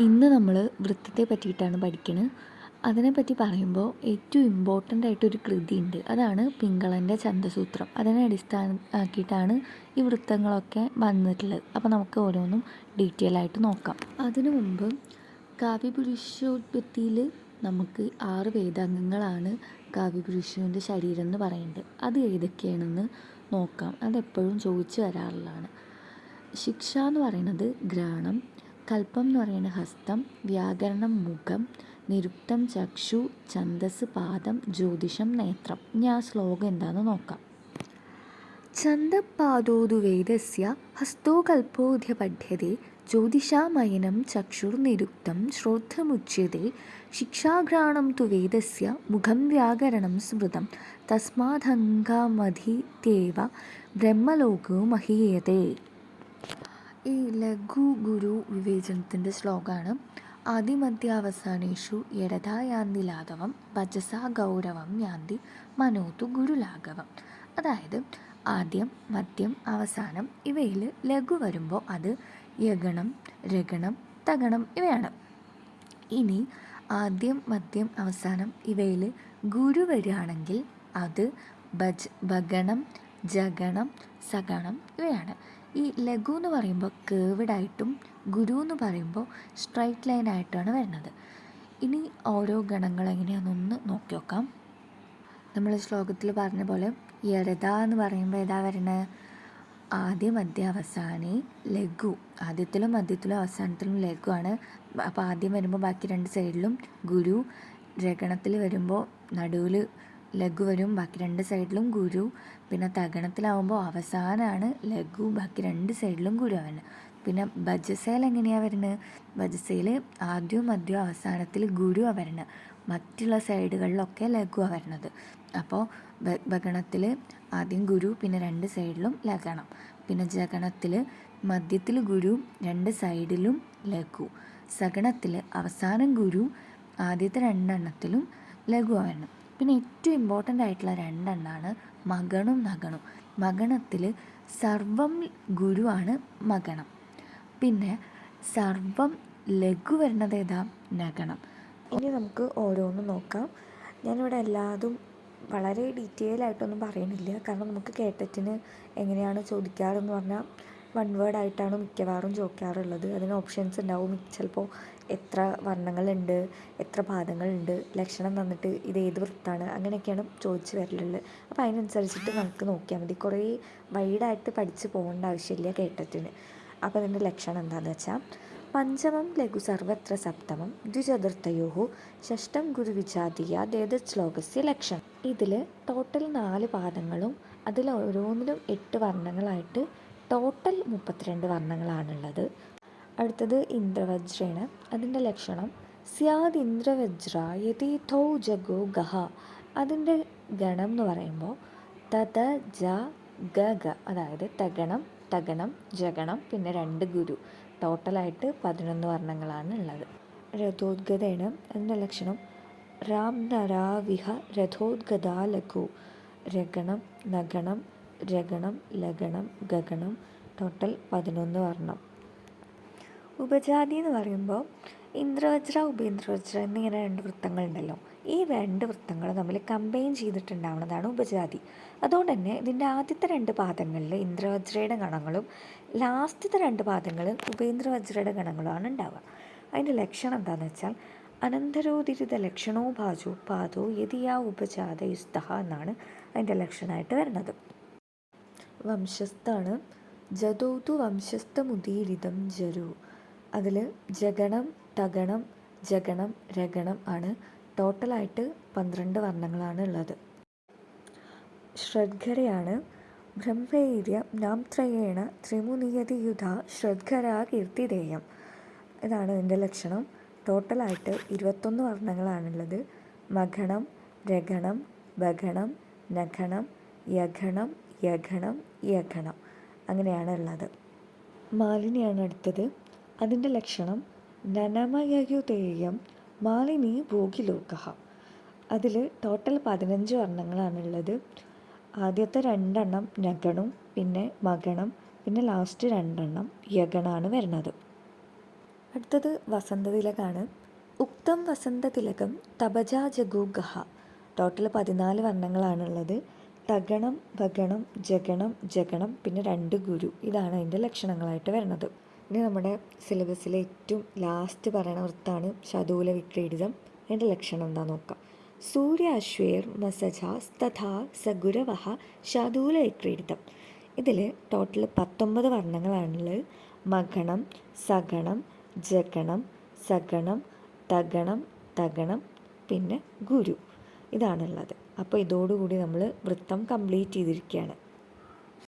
ഇന്ന് നമ്മൾ വൃത്തത്തെ പറ്റിയിട്ടാണ് പഠിക്കുന്നത് അതിനെപ്പറ്റി പറയുമ്പോൾ ഏറ്റവും ഇമ്പോർട്ടന്റ് ആയിട്ടൊരു കൃതിയുണ്ട്. അതാണ് പിങ്കളന്റെ ചന്തസൂത്രം. അതിനെ അടിസ്ഥാന ആക്കിയിട്ടാണ് ഈ വൃത്തങ്ങളൊക്കെ വന്നിട്ടുള്ളത്. അപ്പോൾ നമുക്ക് ഓരോന്നും ഡീറ്റെയിൽ ആയിട്ട് നോക്കാം. അതിനു മുമ്പ് കാവ്യപുരുഷോത്പത്തിയിൽ നമുക്ക് ആറ് വേദാംഗങ്ങളാണ് കാവ്യപുരുഷന്റെ ശരീരം എന്ന് പറയുന്നത്. അത് ഏതൊക്കെയാണെന്ന് നോക്കാം. അതെപ്പോഴും ചോദിച്ചു വരാറുള്ളതാണ്. ശിക്ഷ എന്ന് പറയുന്നത് ഘ്രാണം കൽപ്പം എന്ന് പറയുന്നത് ഹസ്തം വ്യാകരണം മുഖം നിരുക്തം ചക്ഷു ഛന്ദസ് പാദം ജ്യോതിഷം നേത്രം. ഇനി ആ ശ്ലോകം എന്താണെന്ന് നോക്കാം. ഛന്ദപാദോതു വേദസ്യ ഹസ്തോ കൽപ്പോധ്യ പഠ്യത്തെ ജ്യോതിഷാമയനം ചക്ഷുർനിരുക്തം ശ്രോത്രമുച്യത്തെ ശിക്ഷാഘ്രാണം തു വേദസ്യ മുഖം വ്യാകരണം സ്മൃതം തസ്മാദംഗമധീത്യേവ ബ്രഹ്മലോകോ മഹീയത്തെ ഈ ലഘു ഗുരു വിവേചനത്തിന്റെ ശ്ലോകമാണ് ആദിമധ്യാവസാനേഷു യടഥാ യാന്തി ലാഘവം ഭജസാ ഗൗരവം യാന്തി മനോതു ഗുരുലാഘവം. അതായത് ആദ്യം മദ്യം അവസാനം ഇവയിൽ ലഘു വരുമ്പോൾ അത് യഗണം രഗണം തഗണം ഇവയാണ്. ഇനി ആദ്യം മദ്യം അവസാനം ഇവയിൽ ഗുരു വരികയാണെങ്കിൽ അത് ഭജ് ഭഗണം ജഗണം സഗണം ഇവയാണ്. ഈ ലഘു എന്ന് പറയുമ്പോൾ കേവിഡായിട്ടും ഗുരു എന്ന് പറയുമ്പോൾ സ്ട്രൈറ്റ് ലൈൻ ആയിട്ടാണ് വരുന്നത്. ഇനി ഓരോ ഗണങ്ങൾ എങ്ങനെയാണെന്നൊന്ന് നോക്കി നോക്കാം. നമ്മൾ ശ്ലോകത്തിൽ പറഞ്ഞ പോലെ യരത എന്ന് പറയുമ്പോൾ ഏതാ വരണേ? ആദ്യ മധ്യ അവസാനി ലഘു. ആദ്യത്തിലും മധ്യത്തിലും അവസാനത്തിലും ലഘു ആണ്. അപ്പോൾ ആദ്യം വരുമ്പോൾ ബാക്കി രണ്ട് സൈഡിലും ഗുരു. രഗണത്തിൽ വരുമ്പോൾ നടുവിൽ ലഘു വരും ബാക്കി രണ്ട് സൈഡിലും ഗുരു. പിന്നെ തഗണത്തിലാവുമ്പോൾ അവസാനമാണ് ലഘു ബാക്കി രണ്ട് സൈഡിലും ഗുരു ആവുന്നത് പിന്നെ ഭജസയിൽ എങ്ങനെയാണ് വരുന്നത് ഭജസയിൽ ആദ്യവും മധ്യവും അവസാനത്തിൽ ഗുരുവാണ് വരുന്നത് മറ്റുള്ള സൈഡുകളിലൊക്കെ ലഘുവാണ് വരുന്നത് അപ്പോൾ ഭഗണത്തിൽ ആദ്യം ഗുരു പിന്നെ രണ്ട് സൈഡിലും ലഗണം പിന്നെ ജഗണത്തിൽ മധ്യത്തിൽ ഗുരു രണ്ട് സൈഡിലും ലഘു. സഗണത്തിൽ അവസാനം ഗുരു ആദ്യത്തെ രണ്ടെണ്ണത്തിലും ലഘുവാണ് പിന്നെ ഏറ്റവും ഇമ്പോർട്ടന്റ് ആയിട്ടുള്ള രണ്ടെണ്ണമാണ് മകണും നഗണും. മകണത്തിൽ സർവം ഗുരുവാണ് മകണം. പിന്നെ സർവം ലഘു ഏതാ? നഗണം. ഇനി നമുക്ക് ഓരോന്നും നോക്കാം. ഞാനിവിടെ എല്ലാതും വളരെ ഡീറ്റെയിൽ ആയിട്ടൊന്നും പറയുന്നില്ല. കാരണം നമുക്ക് കേട്ടറ്റിന് എങ്ങനെയാണ് ചോദിക്കാറെന്ന് പറഞ്ഞാൽ വൺ വേർഡ് ആയിട്ടാണ് മിക്കവാറും ചോദിക്കാറുള്ളത്. അതിന് ഓപ്ഷൻസ് ഉണ്ടാവും. ചിലപ്പോൾ എത്ര വർണങ്ങളുണ്ട് എത്ര പാദങ്ങളുണ്ട് ലക്ഷണം തന്നിട്ട് ഇത് ഏത് വൃത്താണ് അങ്ങനെയൊക്കെയാണ് ചോദിച്ച് വരലുള്ളത്. അപ്പോൾ അതിനനുസരിച്ചിട്ട് നമുക്ക് നോക്കിയാൽ മതി. കുറേ വൈഡായിട്ട് പഠിച്ച് പോകേണ്ട ആവശ്യമില്ല കേട്ടത്തിന് അപ്പോൾ അതിന്റെ ലക്ഷണം എന്താണെന്ന് വെച്ചാൽ പഞ്ചമം ലഘു സർവത്ര സപ്തമം ദ്വിചതുർത്ഥയോ ഷഷ്ടം ഗുരുവിജാതീയ ദേത ശ്ലോകസ്യ ലക്ഷണം. ഇതിൽ ടോട്ടൽ നാല് പാദങ്ങളും അതിൽ ഓരോന്നിലും എട്ട് വർണങ്ങളായിട്ട് ടോട്ടൽ മുപ്പത്തിരണ്ട് വർണങ്ങളാണുള്ളത്. അടുത്തത് ഇന്ദ്രവജ്രയാണ് അതിന്റെ ലക്ഷണം സ്യാദ് ഇന്ദ്രവജ്ര യതീഥോ ജഗോ ഗഹ. അതിന്റെ ഗണം എന്ന് പറയുമ്പോൾ തത ജ ഗ ഗ. അതായത് തഗണം തഗണം ജഗണം പിന്നെ രണ്ട് ഗുരു. ടോട്ടലായിട്ട് പതിനൊന്ന് വർണങ്ങളാണ് ഉള്ളത് രഥോദ്ഗതയാണ് അതിന്റെ ലക്ഷണം രാം നരാവിഹ രഥോദ്ഗതാ ലഘു രഗണം നഗണം രഗണം ലഗണം ഗഗണം ടോട്ടൽ പതിനൊന്ന് വർണം. ഉപജാതി എന്ന് പറയുമ്പോൾ ഇന്ദ്രവജ്ര ഉപേന്ദ്രവജ്ര എന്നിങ്ങനെ രണ്ട് വൃത്തങ്ങളുണ്ടല്ലോ. ഈ രണ്ട് വൃത്തങ്ങൾ തമ്മിൽ കമ്പൈൻ ചെയ്തിട്ടുണ്ടാവുന്നതാണ് ഉപജാതി. അതുകൊണ്ട് തന്നെ ഇതിന്റെ ആദ്യത്തെ രണ്ട് പാദങ്ങളിൽ ഇന്ദ്രവജ്രയുടെ ഗണങ്ങളും ലാസ്റ്റത്തെ രണ്ട് പാദങ്ങളിൽ ഉപേന്ദ്രവജ്രയുടെ ഗണങ്ങളുമാണ് ഉണ്ടാവുക. അതിന്റെ ലക്ഷണം എന്താണെന്ന് വെച്ചാൽ അനന്തരോതിരിത ലക്ഷണോ ഭാജോ പാദോ യതിയാ ഉപജാത യുസ്തഹ എന്നാണ് അതിന്റെ ലക്ഷണമായിട്ട് വരുന്നത്. വംശസ്ഥാണ്. ജതോതു വംശസ്ഥമുദീരിതം ജരു. അതിൽ ജഗണം തഗണം ജഗണം രഗണം ആണ് ടോട്ടലായിട്ട് പന്ത്രണ്ട് വർണങ്ങളാണ് ഉള്ളത്. ശ്രദ്ഘരയാണ് ബ്രഹ്മൈര്യ നാം ത്രയേണ ത്രിമുനിയതി യുധ ശ്രദ്ഘര കീർത്തിദേയം. ഇതാണ് ഇതിന്റെ ലക്ഷണം. ടോട്ടലായിട്ട് ഇരുപത്തൊന്ന് വർണങ്ങളാണുള്ളത് മഖണം രഗണം ബഗണം നഖണം യഘണം യഘണം യഘണം അങ്ങനെയാണ് ഉള്ളത് മാലിനിയാണ് അടുത്തത്. അതിന്റെ ലക്ഷണം നനമയയുതേയം മാലിനി ഭോഗിലോക അതിൽ ടോട്ടൽ പതിനഞ്ച് വർണങ്ങളാണുള്ളത്. ആദ്യത്തെ രണ്ടെണ്ണം നഗണും പിന്നെ മകണം പിന്നെ ലാസ്റ്റ് രണ്ടെണ്ണം യഗണാണ് വരുന്നത്. അടുത്തത് വസന്തതിലകാണ്. ഉക്തം വസന്തതിലകം തപജാ ജഗൂഗഹ ടോട്ടൽ പതിനാല് വർണങ്ങളാണുള്ളത്. തഗണം വകണം ജഗണം ജഗണം പിന്നെ രണ്ട് ഗുരു. ഇതാണ് അതിന്റെ ലക്ഷണങ്ങളായിട്ട് വരുന്നത്. ഇനി നമ്മുടെ സിലബസിലെ ഏറ്റവും ലാസ്റ്റ് പറയണ വൃത്താണ് ശതൂല വിക്രീഡിതം. അതിന്റെ ലക്ഷണം എന്താ നോക്കാം. സൂര്യാശ്വേർ മസജാസ് തഥാ സഗുരവഹ ശതൂല വിക്രീഡിതം. ഇതിൽ ടോട്ടൽ പത്തൊമ്പത് വർണങ്ങളാണുള്ളത്. മകണം സഗണം ജഗണം സഗണം തഗണം തഗണം പിന്നെ ഗുരു. ഇതാണുള്ളത്. അപ്പോൾ ഇതോടുകൂടി നമ്മൾ വൃത്തം കംപ്ലീറ്റ് ചെയ്തിരിക്കുകയാണ്.